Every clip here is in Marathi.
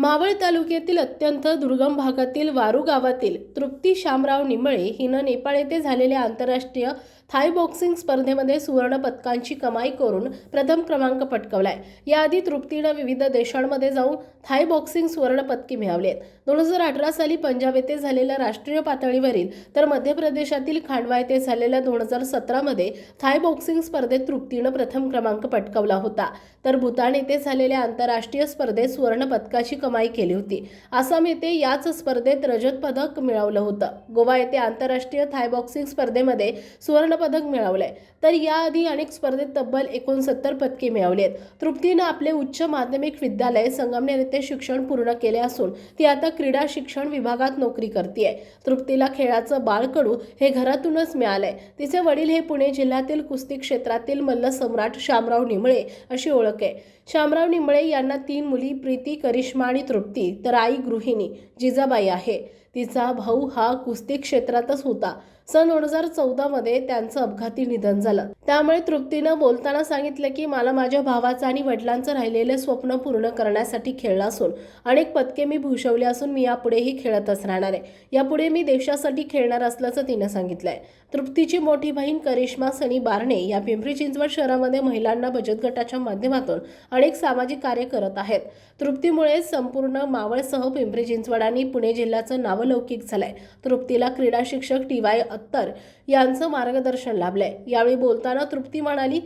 मावळ तालुक्यातील अत्यंत दुर्गम भागातील वारू गावातील तृप्ती शामराव निमळे हिनं नेपाळ येथे झालेल्या आंतरराष्ट्रीय थाय बॉक्सिंग स्पर्धेमध्ये सुवर्ण पदकांची कमाई करून प्रथम क्रमांक पटकवलाय. याआधी तृप्तीनं विविध देशांमध्ये जाऊन थाय बॉक्सिंग सुवर्ण पदके मिळवली आहेत दोन हजार अठरा साली पंजाब येथे झालेल्या राष्ट्रीय पातळीवरील तर मध्य प्रदेशातील खांडवा येथे झालेल्या दोन हजार सतरामध्ये थाय बॉक्सिंग स्पर्धेत तृप्तीनं प्रथम क्रमांक पटकावला होता. तर भूतान येथे झालेल्या आंतरराष्ट्रीय स्पर्धेत सुवर्ण पदकाची कमाई केली होती. आसाम येथे याच स्पर्धेत रजत पदक मिळवलं होतं. गोवा येथे आंतरराष्ट्रीय थाय बॉक्सिंग स्पर्धेमध्ये सुवर्णपदक मिळवलंय. तर याआधी अनेक स्पर्धेत तब्बल एकोणसत्तर पदके मिळवली आहेत तृप्तीनं आपले उच्च माध्यमिक विद्यालय संगमनेर येथे शिक्षण पूर्ण केले असून ती आता क्रीडा शिक्षण विभागात नोकरी करते तृप्तीला खेळाचं बाळकडू हे घरातूनच मिळालंय. तिचे वडील हे पुणे जिल्ह्यातील कुस्ती क्षेत्रातील मल्ल सम्राट शामराव निमळे अशी ओळख आहे. शामराव निमळे यांना तीन मुली प्रीती करिश्मा आणि तृप्ती तर आई गृहिणी जिजाबाई आहे. तिचा भाऊ हा कुस्ती क्षेत्रातच होता. सन दोन हजार चौदामध्ये त्यांचं अपघाती निधन झालं. त्यामुळे तृप्तीनं बोलताना सांगितलं की मला माझ्या भावाचं आणि वडिलांचं राहिलेलं स्वप्न पूर्ण करण्यासाठी खेळलं असून अनेक पदके मी भूषवले असून मी यापुढेही खेळतच राहणार आहे. यापुढे मी देशासाठी खेळणार असल्याचं तिनं सांगितलंय. तृप्तीची मोठी बहीण करिश्मा सनी बारणे या पिंपरी चिंचवड शहरामध्ये महिलांना बचत गटाच्या माध्यमातून अनेक सामाजिक कार्य करत आहेत. तृप्तीमुळे संपूर्ण मावळसह पिंपरी चिंचवड आणि पुणे जिल्ह्याचं नाव नावलौकिक झालाय. तृप्तीला क्रीडा शिक्षक टी वाय अत्तर यांचं मार्गदर्शन लाभलंय. यावेळी बोलताना तृप्ती म्हणाली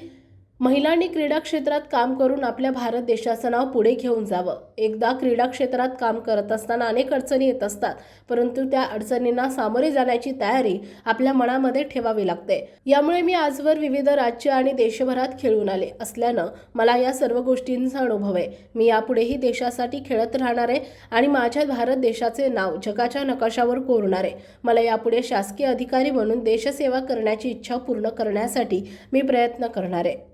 महिलांनी क्रीडा क्षेत्रात काम करून आपल्या भारत देशाचं नाव पुढे घेऊन जावं. एकदा क्रीडा क्षेत्रात काम करत असताना अनेक अडचणी येत असतात परंतु त्या अडचणींना सामोरे जाण्याची तयारी आपल्या मनामध्ये ठेवावी लागते. यामुळे मी आजवर विविध राज्य आणि देशभरात खेळून आले असल्यानं मला या सर्व गोष्टींचा अनुभव आहे. मी यापुढेही देशासाठी खेळत राहणार आहे आणि माझ्या भारत देशाचे नाव जगाच्या नकाशावर कोरणार आहे. मला यापुढे शासकीय अधिकारी म्हणून देशसेवा करण्याची इच्छा पूर्ण करण्यासाठी मी प्रयत्न करणार आहे.